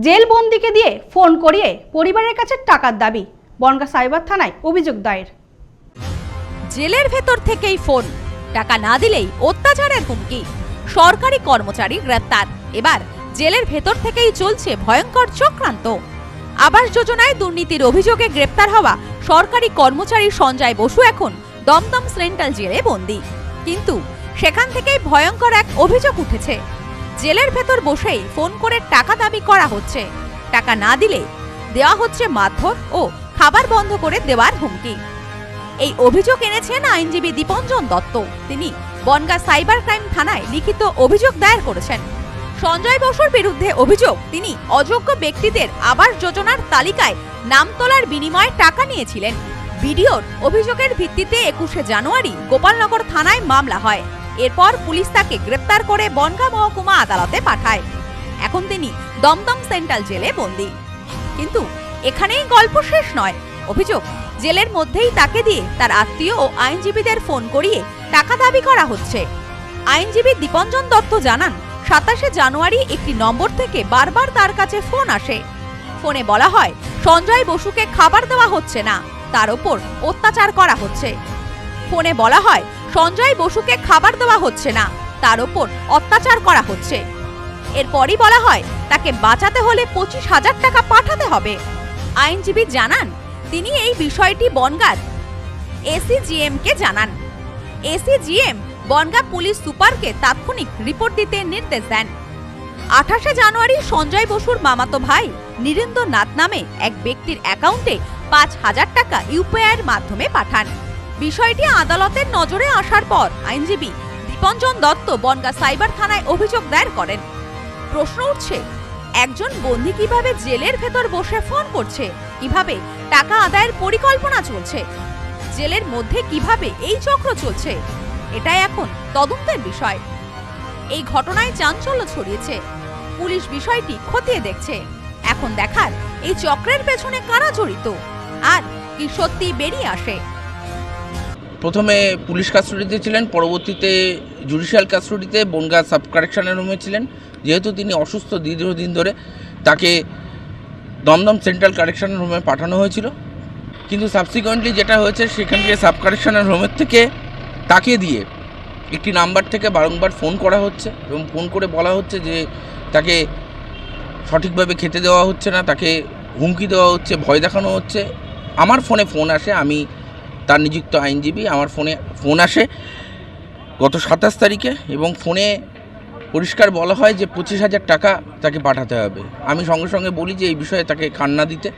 জেলবন্দিকে দিয়ে ফোন করিয়ে পরিবারের কাছে টাকার দাবি, বনগা সাইবার থানায় অভিযোগ দায়ের। জেলের ভেতর থেকেই ফোন। টাকা না দিলেই অত্যাচারের হুমকি। সরকারি কর্মচারী গ্রেপ্তার। এবার জেলের ভেতর থেকেই চলছে ভয়ঙ্কর চক্রান্ত। আবাস যোজনায় দুর্নীতির অভিযোগে গ্রেপ্তার হওয়া সরকারি কর্মচারী সঞ্জয় বসু এখন দমদম সেন্ট্রাল জেলে বন্দী। কিন্তু সেখান থেকেই ভয়ঙ্কর এক অভিযোগ উঠেছে। জেলের ভেতর বসেই ফোন করে টাকা দাবি করা হচ্ছে। টাকা না দিলে দেওয়া হচ্ছে মারধর ও খাবার বন্ধ করে দেওয়ার হুমকি। এই অভিযোগ এনেছেন আইনজীবী দীপঞ্জন দত্ত। তিনি বনগা সাইবার ক্রাইম থানায় লিখিত অভিযোগ দায়ের করেছেন। সঞ্জয় বসুর বিরুদ্ধে অভিযোগ, তিনি অযোগ্য ব্যক্তিদের আবাস যোজনার তালিকায় নাম তোলার বিনিময়ে টাকা নিয়েছিলেন। ভিডিওর অভিযোগের ভিত্তিতে একুশে জানুয়ারি গোপালনগর থানায় মামলা হয়। এরপর পুলিশ তাকে গ্রেপ্তার করে বনগা মহকুমা আদালতে পাঠায়। এখন তিনি দমদম সেন্ট্রাল জেলে বন্দী। কিন্তু এখানেই গল্প শেষ নয়। অভিযোগ, জেলের মধ্যেই তাকে দিয়ে তার আত্মীয় ও আইনজীবীদের ফোন করিয়ে টাকা দাবি করা হচ্ছে। আইনজীবী দীপঞ্জন দত্ত জানান, সাতাশে জানুয়ারি একটি নম্বর থেকে বারবার তার কাছে ফোন আসে। ফোনে বলা হয়, সঞ্জয় বসুকে খাবার দেওয়া হচ্ছে না, তার ওপর অত্যাচার করা হচ্ছে। ফোনে বলা হয় সঞ্জয় বসুকে খাবার দেওয়া হচ্ছে না। তার ওপর অত্যাচার করা হচ্ছে। এরপরই বলা হয়, তাকে বাঁচাতে হলে পঁচিশ হাজার টাকা পাঠাতে হবে। আইনজীবী জানান, তিনি এই বিষয়টি বনগার এসিজিএম কে জানান। এসিজিএম বনগা পুলিশ সুপারকে তাৎক্ষণিক রিপোর্ট দিতে নির্দেশ দেন। আঠাশে জানুয়ারি সঞ্জয় বসুর মামাতো ভাই নীরেন্দ্র নাথ নামে এক ব্যক্তির অ্যাকাউন্টে পাঁচ হাজার টাকা ইউপিআইয়ের মাধ্যমে পাঠান। বিষয়টি আদালতের নজরে আসার পর আইনজীবী দীপঞ্জন দত্ত বনগা সাইবার থানায় অভিযোগ দায়ের করেন। প্রশ্ন উঠছে, একজন বন্দি কীভাবে জেলের ভেতর বসে ফোন করছে? কীভাবে টাকা আদায়ের পরিকল্পনা চলছে? জেলের মধ্যে কীভাবে এই চক্র চলছে? এটাই এখন তদন্তের বিষয়। এই ঘটনায় চাঞ্চল্য ছড়িয়েছে। পুলিশ বিষয়টি খতিয়ে দেখছে। এখন দেখার এই চক্রের পেছনে কারা জড়িত? আর কি সত্যি বেরিয়ে আসে? প্রথমে পুলিশ কাস্টডিতে ছিলেন, পরবর্তীতে জুডিশিয়াল কাস্টডিতে বনগা সাব কারেকশনের রুমে ছিলেন। যেহেতু তিনি অসুস্থ দীর্ঘদিন ধরে, তাকে দমদম সেন্ট্রাল কারেকশনের রুমে পাঠানো হয়েছিল। কিন্তু সাবসিকুয়েন্টলি যেটা হয়েছে, সেখান থেকে সাব কারেকশনের রুমের থেকে তাকে দিয়ে একটি নাম্বার থেকে বারংবার ফোন করা হচ্ছে এবং ফোন করে বলা হচ্ছে যে তাকে সঠিকভাবে খেতে দেওয়া হচ্ছে না, তাকে হুমকি দেওয়া হচ্ছে, ভয় দেখানো হচ্ছে। আমার ফোনে ফোন আসে, আমি তার নিযুক্ত আইনজীবী, আমার ফোনে, ফোন আসে গত সাতাশ তারিখে এবং ফোনে পরিষ্কার বলা হয় যে পঁচিশ হাজার টাকা তাকে পাঠাতে হবে। আমি সঙ্গে সঙ্গে বলি যে এই বিষয়ে তাকে কান্না দিতে।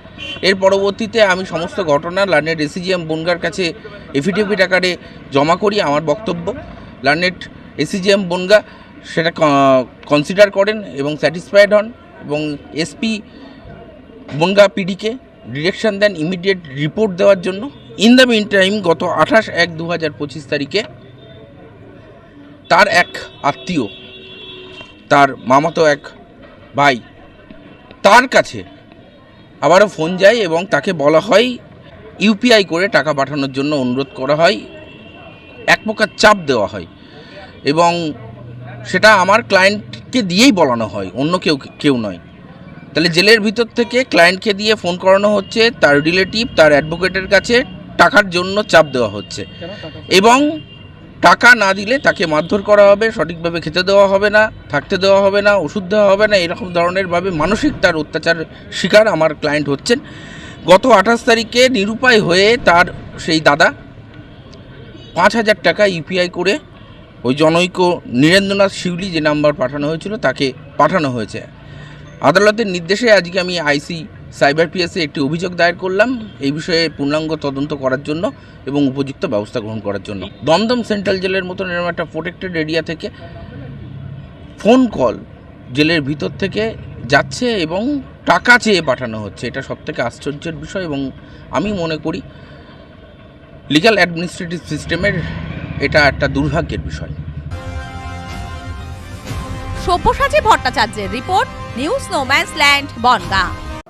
এর পরবর্তীতে আমি সমস্ত ঘটনা লার্নেট এসিজিএম বনগার কাছে এফিডেভিট আকারে জমা করি, আমার বক্তব্য। লার্নেট এসিজিএম বনগা সেটা কনসিডার করেন এবং স্যাটিসফাইড হন এবং এসপি বনগা পিডিকে ডিরেকশন দেন ইমিডিয়েট রিপোর্ট দেওয়ার জন্য। ইন দ্য মিন টাইম গত আঠাশ এক দু হাজার পঁচিশ তারিখে তার এক আত্মীয়, তার মামাতো এক ভাই, তার কাছে আবারও ফোন যায় এবং তাকে বলা হয় ইউপিআই করে টাকা পাঠানোর জন্য অনুরোধ করা হয়, এক প্রকার চাপ দেওয়া হয় এবং সেটা আমার ক্লায়েন্টকে দিয়েই বলানো হয়, অন্য কেউ কেউ নয়। তাহলে জেলের ভিতর থেকে ক্লায়েন্টকে দিয়ে ফোন করানো হচ্ছে, তার রিলেটিভ তার অ্যাডভোকেটের কাছে টাকার জন্য চাপ দেওয়া হচ্ছে। এবং টাকা না দিলে তাকে মারধর করা হবে সঠিকভাবে খেতে দেওয়া হবে না থাকতে দেওয়া হবে না ওষুধ দেওয়া হবে না এরকম ধরনেরভাবে মানসিক তার অত্যাচার শিকার আমার ক্লায়েন্ট হচ্ছেন। গত আঠাশ তারিখে নিরুপায় হয়ে তার সেই দাদা পাঁচ হাজার টাকা ইউপিআই করে ওই জনৈক নীরেন্দ্রনাথ শিউলি যে নাম্বার পাঠানো হয়েছিল তাকে পাঠানো হয়েছে। আদালতের নির্দেশে আজকে আমি আইসি সাইবার পিএসে একটি অভিযোগ দায়ের করলাম, এই বিষয়ে পূর্ণাঙ্গ তদন্ত করার জন্য এবং উপযুক্ত ব্যবস্থা গ্রহণ করার জন্য। দমদম সেন্ট্রাল জেলের মতন এরকম একটা প্রোটেক্টেড এরিয়া থেকে ফোন কল জেলের ভিতর থেকে যাচ্ছে এবং টাকা চেয়ে পাঠানো হচ্ছে। এটা সবথেকে আশ্চর্যের বিষয় এবং আমি মনে করি লিগ্যাল অ্যাডমিনিস্ট্রেটিভ সিস্টেমের এটা একটা দুর্ভাগ্যের বিষয়। সব্যসাচী ভট্টাচার্যের report, news no man's land Bongaon.